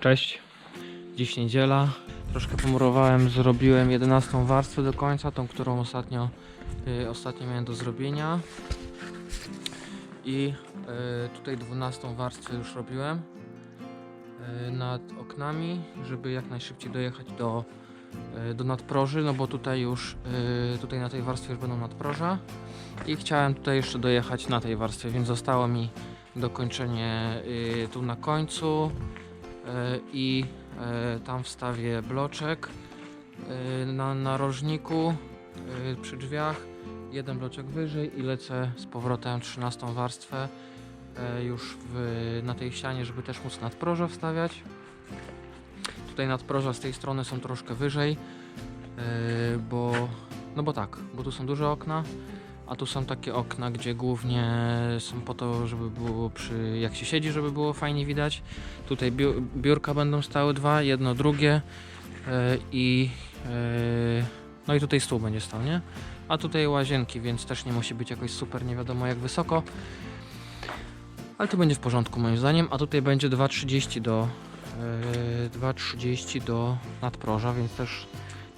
Cześć, dziś niedziela. Troszkę pomurowałem, zrobiłem 11 warstwę do końca, tą, którą ostatnio, y, ostatnio miałem do zrobienia. I y, tutaj 12 warstwę już robiłem y, nad oknami, żeby jak najszybciej dojechać do, do nadproży, no bo tutaj już, tutaj na tej warstwie już będą nadproża. I chciałem tutaj jeszcze dojechać na tej warstwie, więc zostało mi dokończenie tu na końcu i y, tam wstawię bloczek y, na narożniku przy drzwiach, jeden bloczek wyżej i lecę z powrotem 13 warstwę już w, na tej ścianie, żeby też móc nadproże wstawiać. Tutaj nadproża z tej strony są troszkę wyżej, bo no bo tak, bo tu są duże okna, a tu są takie okna, gdzie głównie są po to, żeby było przy, jak się siedzi, żeby było fajnie widać. Tutaj biu, biurka będą stały dwa, jedno, drugie yy, i yy, no i tutaj stół będzie stał, nie? A tutaj łazienki, więc też nie musi być jakoś super nie wiadomo jak wysoko. Ale to będzie w porządku moim zdaniem, a tutaj będzie 2,30 do yy, 2,30 do nadproża, więc też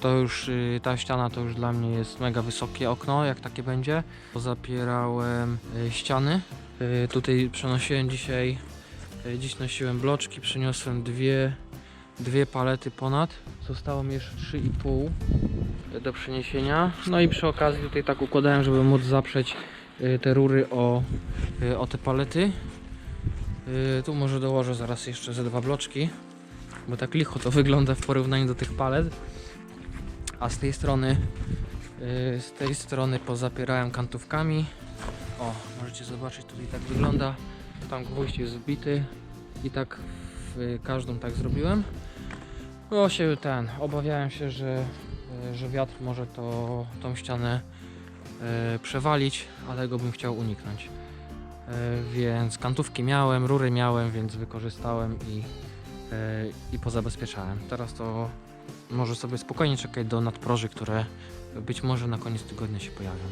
to już y, ta ściana to już dla mnie jest mega wysokie okno, jak takie będzie. Zapierałem y, ściany. Y, Tutaj przenosiłem dzisiaj, dziś nosiłem bloczki, przyniosłem dwie, dwie palety ponad. Zostało mi jeszcze 3,5 do przeniesienia. No i przy okazji tutaj tak układałem, żeby móc zaprzeć te rury o, o te palety. Tu może dołożę zaraz jeszcze ze dwa bloczki, bo tak licho to wygląda w porównaniu do tych palet. A z tej strony yy, z tej strony pozapierałem kantówkami. O, możecie zobaczyć tutaj tak wygląda. Tam gwóźdź jest zbity i tak w każdą tak zrobiłem. Bo się ten, obawiałem się, że, yy, że wiatr może to, tą ścianę yy, przewalić, ale go bym chciał uniknąć. Yy, więc kantówki miałem, rury miałem, więc wykorzystałem i, i pozabezpieczałem. Teraz to może sobie spokojnie czekać do nadproży, które być może na koniec tygodnia się pojawią.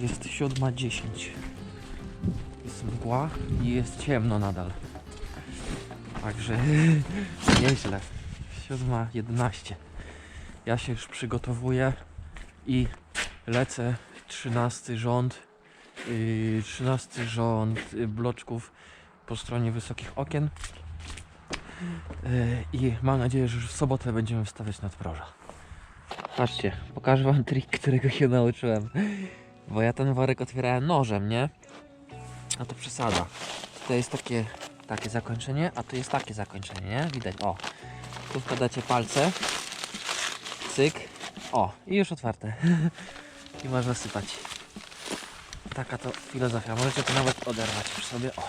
Jest 7.10. Jest mgła i jest ciemno nadal. Także nieźle. 7.11. Ja się już przygotowuję i lecę 13 rząd. Yy, 13 rząd yy, bloczków po stronie wysokich okien. Yy, I mam nadzieję, że już w sobotę będziemy wstawiać nadproża. Patrzcie, pokażę wam trik, którego się nauczyłem. Bo ja ten worek otwierałem nożem, nie? A to przesada. Tutaj jest takie, takie zakończenie, a tu jest takie zakończenie, nie? Widać, o. Tu wkładacie palce. Cyk. O, i już otwarte. I można sypać. Taka to filozofia. Możecie to nawet oderwać już sobie. O.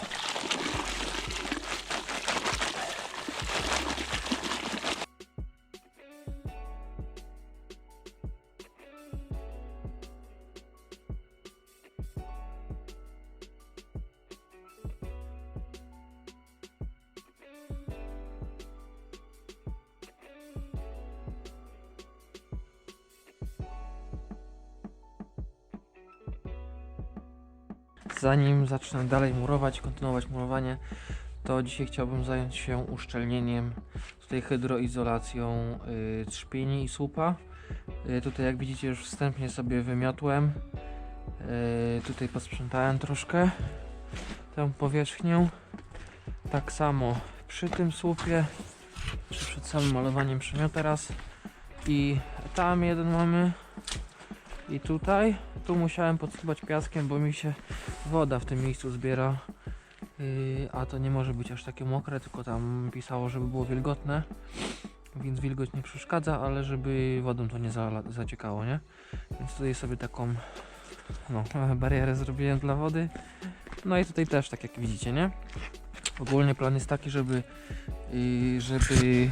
zacznę dalej murować, kontynuować murowanie, to dzisiaj chciałbym zająć się uszczelnieniem, tutaj hydroizolacją y, trzpieni i słupa. Y, tutaj jak widzicie już wstępnie sobie wymiotłem. Y, tutaj posprzątałem troszkę tę powierzchnię. Tak samo przy tym słupie, czy przed samym malowaniem przymiotu raz. I tam jeden mamy. I tutaj. Tu musiałem podsypać piaskiem, bo mi się woda w tym miejscu zbiera. Yy, a to nie może być aż takie mokre, tylko tam pisało, żeby było wilgotne. Więc wilgoć nie przeszkadza, ale żeby wodą to nie za, zaciekało, nie? Więc tutaj sobie taką no, barierę zrobiłem dla wody. No i tutaj też, tak jak widzicie, nie? Ogólnie plan jest taki, żeby, y, żeby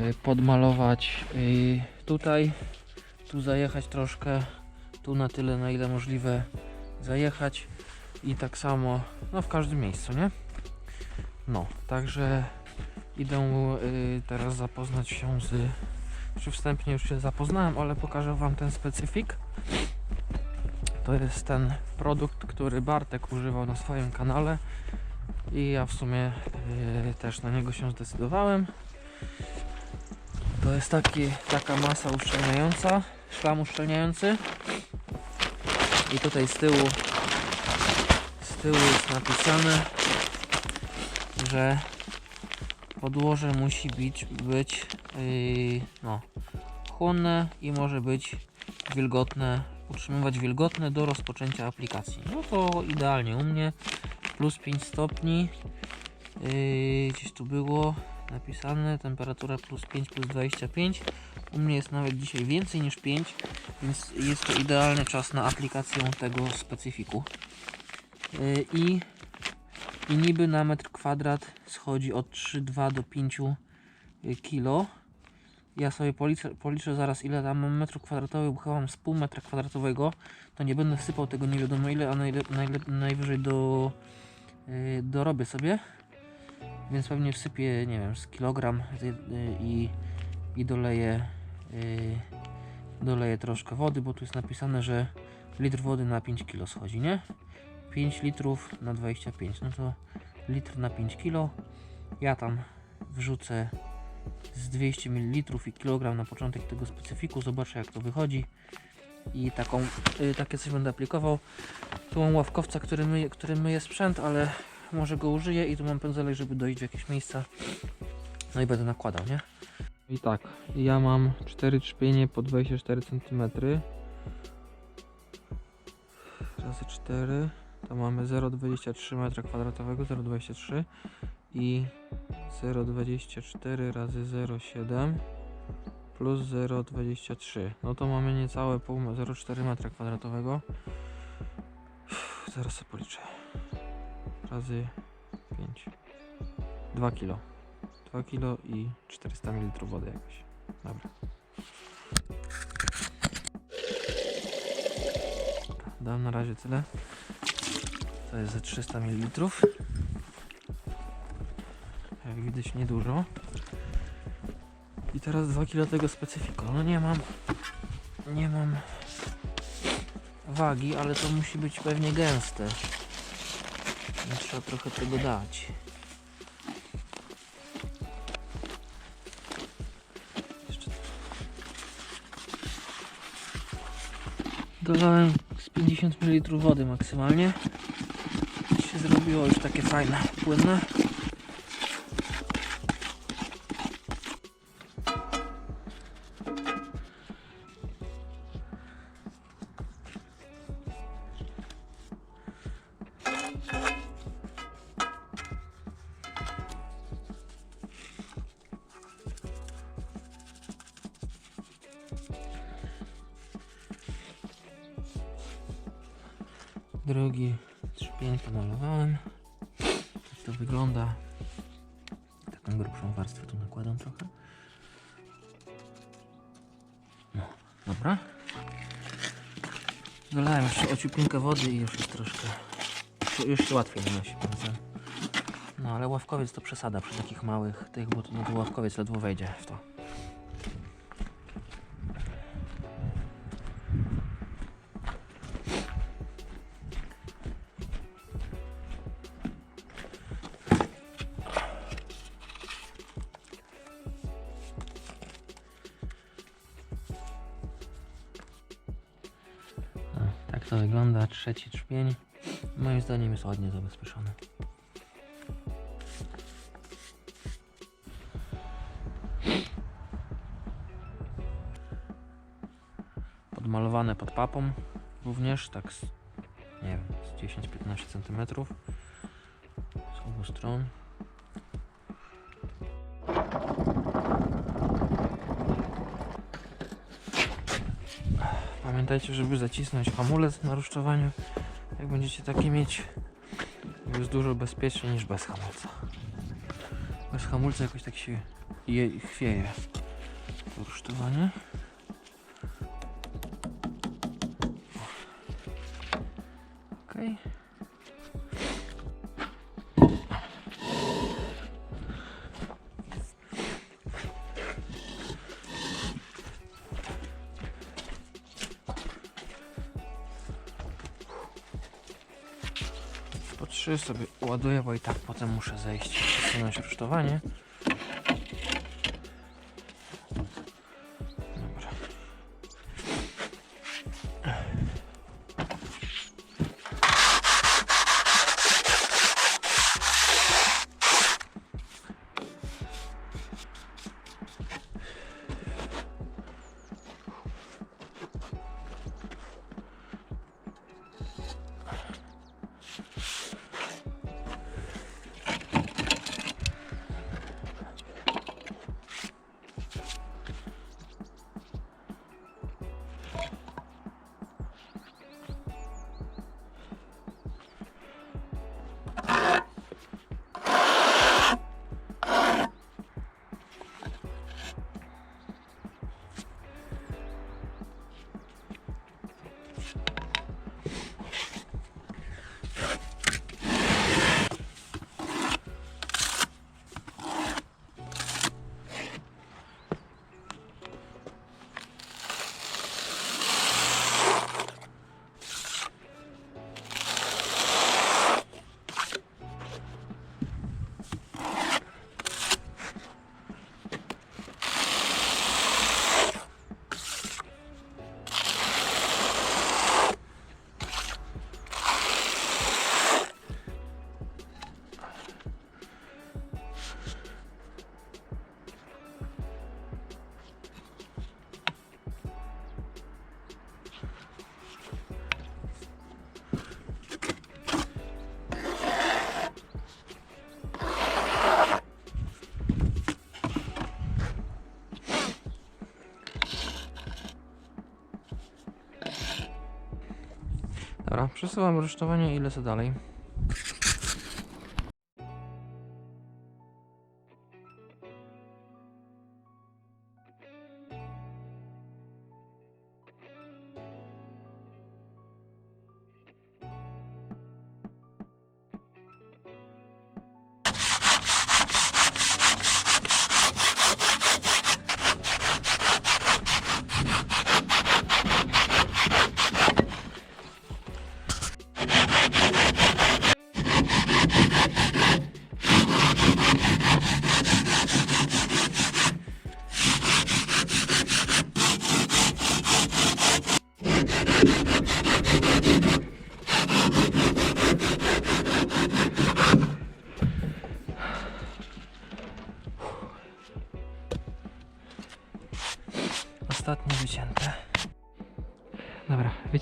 y, podmalować y, tutaj, tu zajechać troszkę, tu na tyle na ile możliwe zajechać i tak samo no w każdym miejscu, nie? No, także idę y, teraz zapoznać się z czy wstępnie już się zapoznałem, ale pokażę Wam ten specyfik. To jest ten produkt, który Bartek używał na swoim kanale i ja w sumie y, też na niego się zdecydowałem. To jest taki, taka masa uszczelniająca, szlam uszczelniający i tutaj z tyłu z tyłu jest napisane, że podłoże musi być, być yy, no, chłonne i może być wilgotne, utrzymywać wilgotne do rozpoczęcia aplikacji. No to idealnie u mnie plus 5 stopni yy, gdzieś tu było napisane temperatura plus 5 plus 25 u mnie jest nawet dzisiaj więcej niż 5 więc jest to idealny czas na aplikację tego specyfiku yy, i i niby na metr kwadrat schodzi od 3,2 do 5 kilo. Ja sobie policzę, policzę zaraz ile tam mam metrów kwadratowych, bo chyba mam z pół metra kwadratowego. To nie będę sypał tego nie wiadomo ile, a najle, najle, najwyżej do, yy, dorobię sobie. Więc pewnie wsypię, nie wiem, z kilogram yy, i, i doleję, doleję troszkę wody, bo tu jest napisane, że litr wody na 5 kilo schodzi, nie? 5 litrów na 25, no to litr na 5 kilo. Ja tam wrzucę z 200 ml i kilogram na początek tego specyfiku, zobaczę jak to wychodzi. I taką, y, takie coś będę aplikował. Tu mam ławkowca, który myje, który myje sprzęt, ale może go użyję i tu mam pędzelek, żeby dojść w jakieś miejsca. No i będę nakładał, nie? I tak, ja mam 4 trzpienie po 24 cm. Razy 4 to mamy 0,23 m2, 0,23 i 0,24 razy 0,7 plus 0,23 no to mamy niecałe pół 0,4 m2 zaraz sobie policzę. Razy 5 2 kg 2 kg i 400 ml wody jakoś dobra dam na razie tyle to jest ze 300 ml. Jak widać niedużo. I teraz 2 kg tego specyfiku. No nie mam nie mam wagi, ale to musi być pewnie gęste. Trzeba trochę tego dać. Dolałem z 50 ml wody maksymalnie się zrobiło już takie fajne, płynne. Drugi trzpień pomalowałem. Tak to wygląda. Taką grubszą warstwę tu nakładam trochę. No, dobra. Dolałem jeszcze ociupinkę wody i już jest troszkę. Już się łatwiej nanosi pędzlem. No ale ławkowiec to przesada przy takich małych tych, bo to ławkowiec ledwo wejdzie w to. Trzeci trzpień. Moim zdaniem jest ładnie zabezpieczony. Podmalowane pod papą również, tak z, nie wiem, z 10-15 cm z obu stron. Pamiętajcie, żeby zacisnąć hamulec na rusztowaniu. Jak będziecie takie mieć, jest dużo bezpieczniej niż bez hamulca. Bez hamulca jakoś tak się je, chwieje. To rusztowanie. Okej. Po trzy sobie ładuję, bo i tak potem muszę zejść i przesunąć rusztowanie. Dobra, przesuwam rusztowanie i lecę dalej.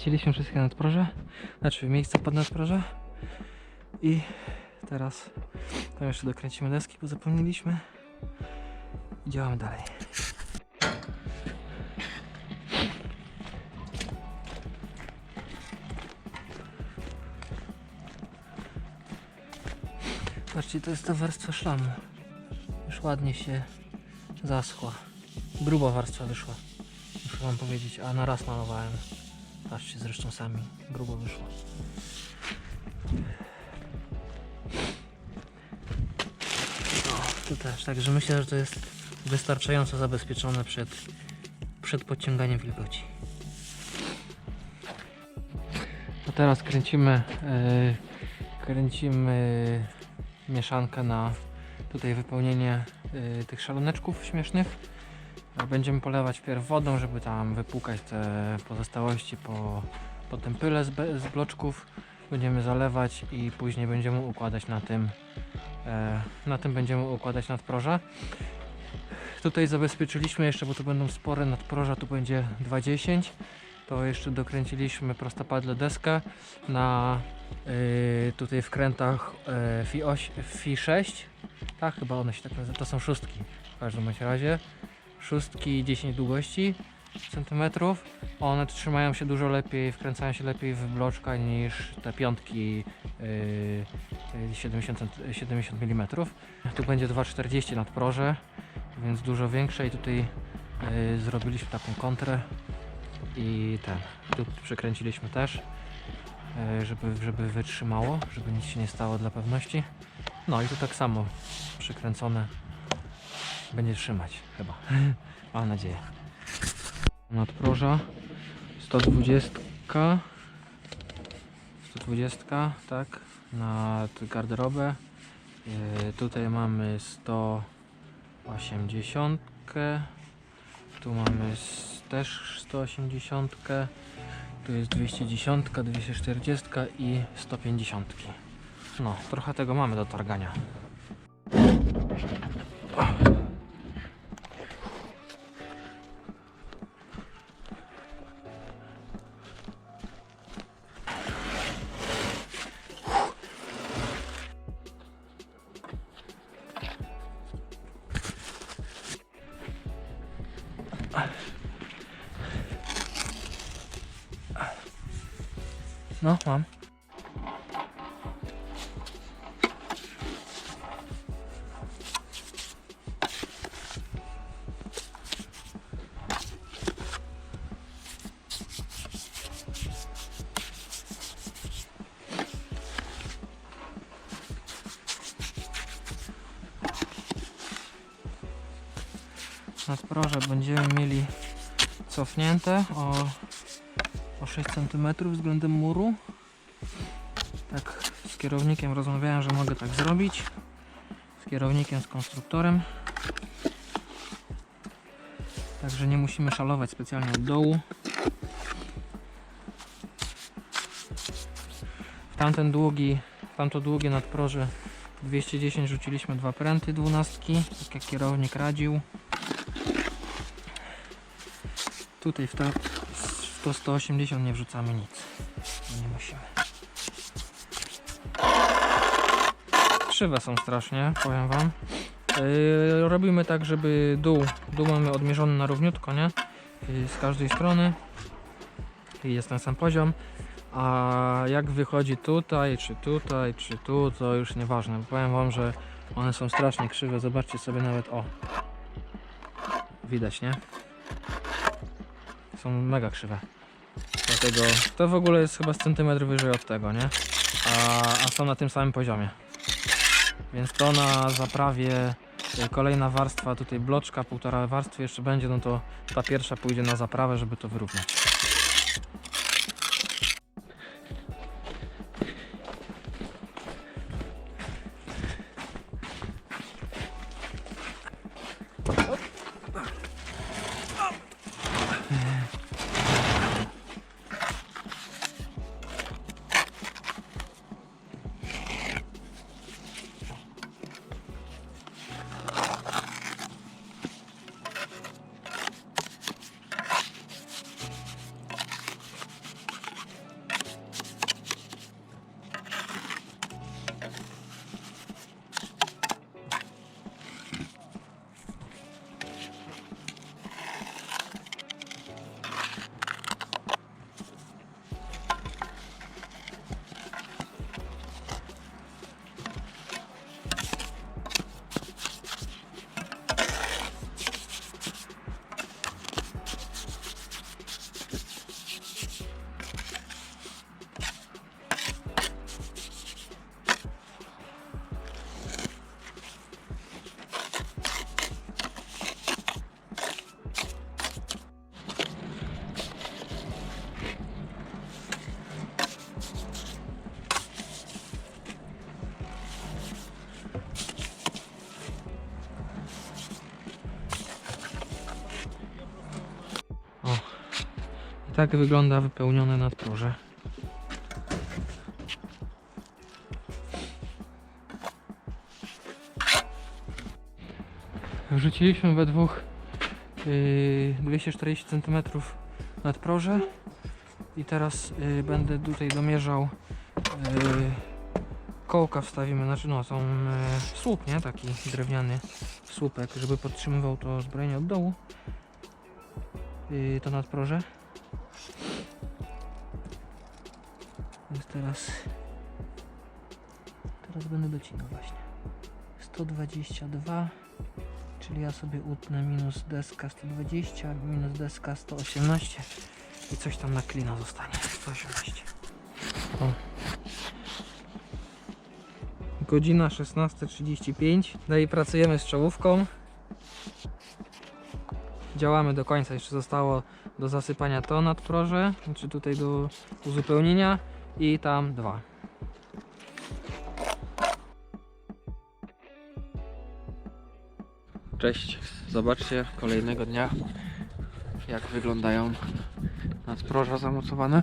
Wycięliśmy wszystkie nadproże, znaczy miejsca pod nadproże i teraz tam jeszcze dokręcimy deski, bo zapomnieliśmy i działamy dalej. Patrzcie, to jest ta warstwa szlamu. Już ładnie się zaschła. Gruba warstwa wyszła. Muszę wam powiedzieć, a na raz malowałem. Patrzcie zresztą sami, grubo wyszło. O, tu też, także myślę, że to jest wystarczająco zabezpieczone przed, przed podciąganiem wilgoci. A teraz kręcimy, yy, kręcimy mieszankę na tutaj wypełnienie yy, tych szaloneczków śmiesznych. Będziemy polewać wpierw wodą, żeby tam wypłukać te pozostałości po, po tym pyle z, z bloczków. Będziemy zalewać i później będziemy układać na tym, e, na tym będziemy układać nadproża. Tutaj zabezpieczyliśmy jeszcze, bo tu będą spore nadproża, tu będzie 2,10. To jeszcze dokręciliśmy prostopadle deskę na y, tutaj wkrętach y, FI, 8, FI 6. Tak, chyba one się tak nazywają. To są szóstki w każdym razie szóstki 10 długości centymetrów. One trzymają się dużo lepiej, wkręcają się lepiej w bloczka niż te piątki yy, y, 70, cent- 70 mm. Tu będzie 2,40 nadproże, więc dużo większe i tutaj y, zrobiliśmy taką kontrę i ten, tu przykręciliśmy też, y, żeby, żeby wytrzymało, żeby nic się nie stało dla pewności. No i tu tak samo przykręcone będzie trzymać chyba, mam nadzieję. Nadproża. 120 120 tak na garderobę. Yy, tutaj mamy 180 tu mamy też 180 tu jest 210 240 i 150 no trochę tego mamy do targania no mam. Nadproże będziemy mieli cofnięte o, 6 cm względem muru. Tak z kierownikiem rozmawiałem, że mogę tak zrobić. Z kierownikiem, z konstruktorem. Także nie musimy szalować specjalnie od dołu. W tamten długi, tamto długie nadproże 210 rzuciliśmy dwa pręty dwunastki, tak jak kierownik radził. Tutaj w, ta, 100, 180 nie wrzucamy nic. No nie musimy. Krzywe są strasznie, powiem wam. Yy, robimy tak, żeby dół, dół mamy odmierzony na równiutko, nie? Yy, z każdej strony. I jest ten sam poziom. A jak wychodzi tutaj, czy tutaj, czy tu, to już nieważne. Powiem wam, że one są strasznie krzywe. Zobaczcie sobie nawet, o. Widać, nie? Są mega krzywe. Dlatego to w ogóle jest chyba z centymetr wyżej od tego, nie? A, a są na tym samym poziomie. Więc to na zaprawie y, kolejna warstwa, tutaj bloczka, półtora warstwy jeszcze będzie, no to ta pierwsza pójdzie na zaprawę, żeby to wyrównać. Tak wygląda wypełnione nadproże. Rzuciliśmy we dwóch yy, 240 cm nadproże i teraz yy, będę tutaj domierzał yy, kołka wstawimy, znaczy no są yy, słup, nie? Taki drewniany słupek, żeby podtrzymywał to zbrojenie od dołu yy, to nadproże. Więc teraz Zaraz będę docinał właśnie. 122, czyli ja sobie utnę minus deska 120, minus deska 118 i coś tam na klina zostanie. 118. O. Godzina 16.35. Dalej pracujemy z czołówką. Działamy do końca. Jeszcze zostało do zasypania to nadproże, czy tutaj do uzupełnienia i tam dwa. Cześć, zobaczcie kolejnego dnia jak wyglądają nadproża zamocowane.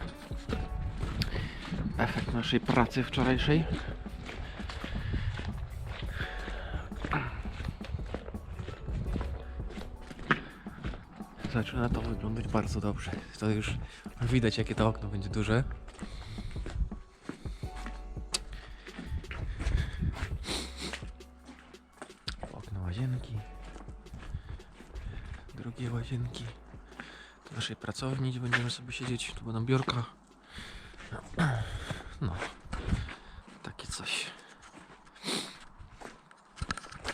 Efekt naszej pracy wczorajszej. Zaczyna to wyglądać bardzo dobrze. To już widać jakie to okno będzie duże. Okno łazienki. Drugie łazienki. Do naszej pracowni, gdzie będziemy sobie siedzieć. Tu będą biurka. No. Takie coś.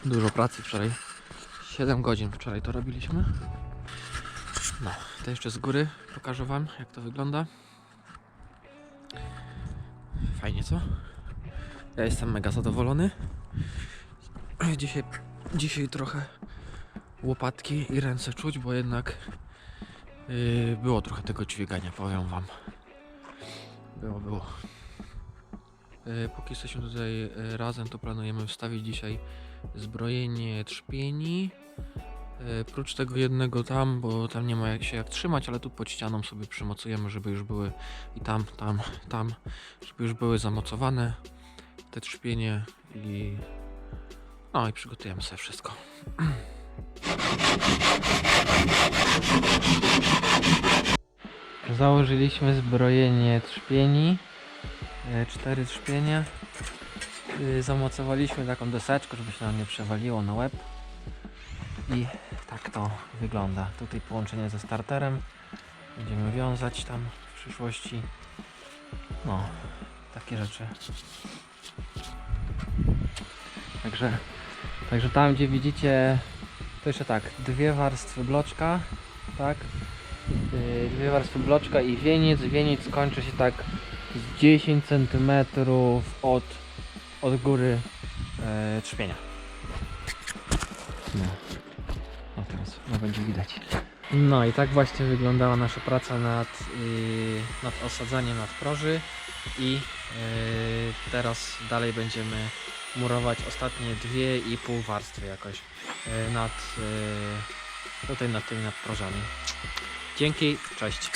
Dużo pracy wczoraj. 7 godzin wczoraj to robiliśmy. No, to jeszcze z góry pokażę Wam, jak to wygląda. Fajnie, co? Ja jestem mega zadowolony. Dzisiaj, dzisiaj trochę łopatki i ręce czuć, bo jednak yy, było trochę tego dźwigania, powiem Wam. Było, było. Yy, póki jesteśmy tutaj yy, razem, to planujemy wstawić dzisiaj zbrojenie trzpieni. E, Prócz tego jednego tam, bo tam nie ma jak się jak trzymać, ale tu pod ścianą sobie przymocujemy, żeby już były i tam, tam, tam, żeby już były zamocowane te trzpienie i no i przygotujemy sobie wszystko. Założyliśmy zbrojenie trzpieni, e, cztery trzpienie. Y, Zamocowaliśmy taką deseczkę, żeby się nam nie przewaliło na łeb. I tak to wygląda. Tutaj połączenie ze starterem. Będziemy wiązać tam w przyszłości. No, takie rzeczy. Także, także tam gdzie widzicie, to jeszcze tak, dwie warstwy bloczka, tak? Yy, dwie warstwy bloczka i wieniec. Wieniec kończy się tak z 10 cm od, od góry e. No. Widać. No i tak właśnie wyglądała nasza praca nad, yy, nad osadzaniem nadproży i yy, teraz dalej będziemy murować ostatnie dwie i pół warstwy jakoś yy, nad yy, tutaj nad tymi nadprożami. Dzięki, cześć.